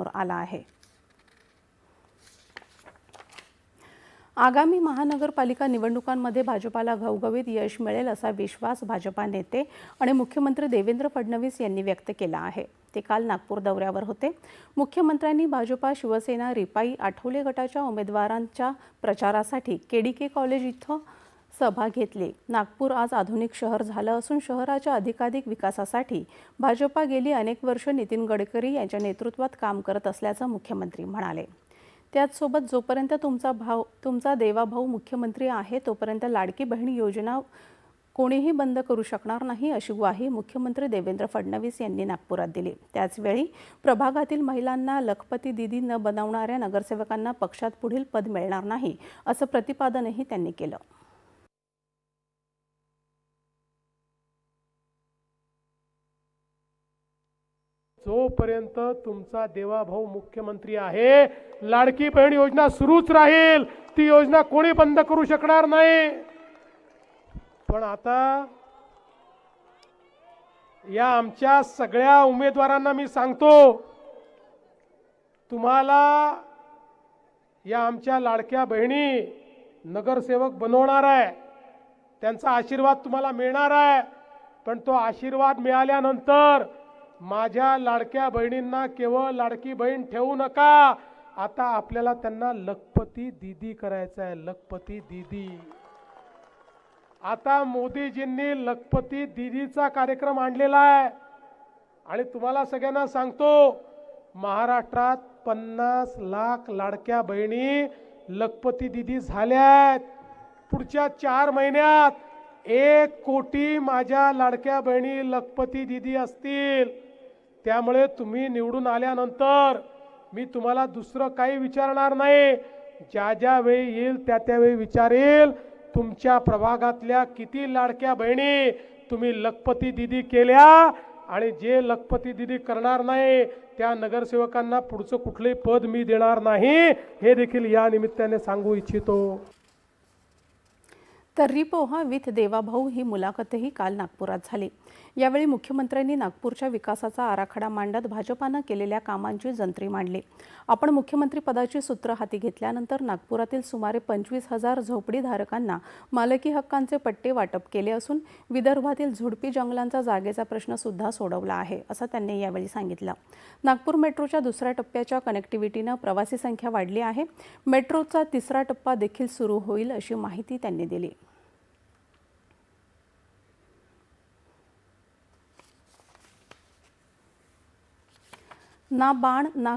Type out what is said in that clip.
समोर आला आहे. आगामी महानगरपालिका निवडणुकांमध्ये भाजपाला घवघवीत यश मिळेल असा विश्वास भाजपा नेते आणि मुख्यमंत्री देवेंद्र फडणवीस यांनी व्यक्त केला आहे. ते काल नागपूर दौऱ्यावर होते. मुख्यमंत्र्यांनी भाजपा शिवसेना रिपाई आठवले गटाच्या उमेदवारांच्या प्रचारासाठी केडीके कॉलेज इथं सभा घेतली. नागपूर आज आधुनिक शहर झालं असून शहराच्या अधिकाधिक विकासासाठी भाजपा गेली अनेक वर्ष नितीन गडकरी यांच्या नेतृत्वात काम करत असल्याचं मुख्यमंत्री म्हणाले. त्याचसोबत जोपर्यंत तुमचा भाव तुमचा देवाभाऊ मुख्यमंत्री आहे तोपर्यंत लाडकी बहीण योजना कोणीही बंद करू शकणार नाही अशी ग्वाही मुख्यमंत्री देवेंद्र फडणवीस यांनी नागपुरात दिली. त्याचवेळी प्रभागातील महिलांना लखपती दिदी न बनवणाऱ्या नगरसेवकांना पक्षात पुढील पद मिळणार नाही असं प्रतिपादनही त्यांनी केलं. जोपर्यंत तुमचा देवाभाऊ मुख्यमंत्री आहे लाडकी बहीण योजना सुरूच राहील. ती योजना कोणी बंद करू शकणार नाही. पण आता या आमच्या सगळ्या उमेदवारांना मी सांगतो तुम्हाला या आमच्या लाडक्या बहिणी नगरसेवक बनवणार आहे. त्यांचा आशीर्वाद तुम्हाला मिळणार आहे. पण तो आशीर्वाद मिळाल्यानंतर माझ्या लाडक्या बहिणींना केवळ लाडकी बहीण ठेवू नका. आता आपल्याला त्यांना लखपती दीदी करायचं आहे लखपती दीदी. आता मोदीजींनी लखपती दीदीचा कार्यक्रम आणलेला आहे. आणि तुम्हाला सगळ्यांना सांगतो महाराष्ट्रात पन्नास लाख लाडक्या बहिणी लखपती दिदी झाल्यात पुढच्या चार महिन्यात एक कोटी माझ्या लाडक्या बहिणी लखपती दिदी असतील. त्यामुळे तुम्ही निवडून आल्यानंतर मी तुम्हाला दुसरं काही विचारणार नाही. ज्या ज्या वेळी येईल त्या त्यावेळी विचारेल. तुमच्या प्रभागातल्या किती लाडक्या बहिणी तुम्ही लखपती दिदी केल्या आणि जे लखपती दिदी करणार नाही त्या नगरसेवकांना पुढचं कुठलंही पद मी देणार नाही. हे देखील या निमित्ताने सांगू इच्छितो. तर्री पोहा विथ देवाभाऊ ही मुलाखतही काल नागपुरात झाली. यावेळी मुख्यमंत्र्यांनी नागपूरच्या विकासाचा आराखडा मांडत भाजपानं केलेल्या कामांची जंत्री मांडली. आपण मुख्यमंत्री पदाची सूत्र हाती घेतल्यानंतर नागपुरातील सुमारे पंचवीस हजार झोपडीधारकांना मालकी हक्कांचे पट्टे वाटप केले असून विदर्भातील झुडपी जंगलांचा जागेचा प्रश्न सुद्धा सोडवला आहे असं त्यांनी यावेळी सांगितलं. नागपूर मेट्रोच्या दुसऱ्या टप्प्याच्या कनेक्टिव्हिटीनं प्रवासी संख्या वाढली आहे. मेट्रोचा तिसरा टप्पा देखील सुरू होईल अशी माहिती त्यांनी दिली. ना बाण ना